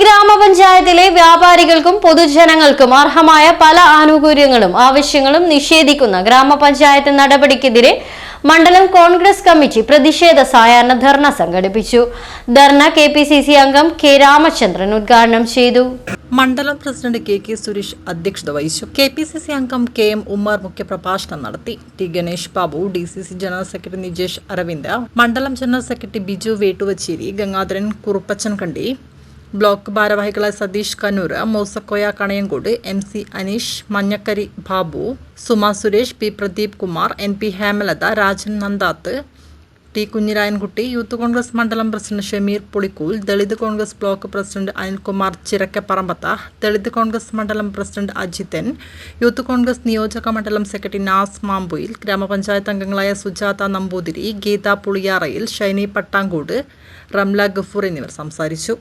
ഗ്രാമപഞ്ചായത്തിലെ വ്യാപാരികൾക്കും പൊതുജനങ്ങൾക്കും അർഹമായ പല ആനുകൂല്യങ്ങളും ആവശ്യങ്ങളും നിഷേധിക്കുന്ന ഗ്രാമപഞ്ചായത്ത് നടപടിക്കെതിരെ മണ്ഡലം കോൺഗ്രസ് കമ്മിറ്റി പ്രതിഷേധ സായാഹ്ന ധർണ സംഘടിപ്പിച്ചു. Dharna K P C C അംഗം കെ രാമചന്ദ്രൻ ഉദ്ഘാടനം ചെയ്തു. മണ്ഡലം പ്രസിഡന്റ് കെ കെ സുരേഷ് അധ്യക്ഷത വഹിച്ചു. കെ പി സി സി അംഗം കെ എം ഉമ്മർ മുഖ്യപ്രഭാഷണം നടത്തി. T Ganesh Babu D C C general secretary Nijesh Aravind മണ്ഡലം general secretary Biju Vettuvacheri Gangadharan Kuruppachan Kandi block ഭാരവാഹികളായ Satheesh Kanoor Mosakoya Kanayankode M C Aneesh Manjakkari Babu Suma Suresh P Pradeep Kumar N P Hemalatha Rajan Nandath T Kunhirayankutty youth Congress മണ്ഡലം president Shameer Pulikkool Dalit Congress block president Anilkumar Chirakkaparambath Dalit Congress മണ്ഡലം president Ajithan youth Congress നിയോജക മണ്ഡലം secretary നാസ് മാമ്പുയിൽ ഗ്രാമപഞ്ചായത്ത് അംഗങ്ങളായ സുജാത നമ്പൂതിരി ഗീത പുളിയാറയിൽ ഷൈനി പട്ടാങ്കൂട് റംല ഗഫൂർ എന്നിവർ സംസാരിച്ചു.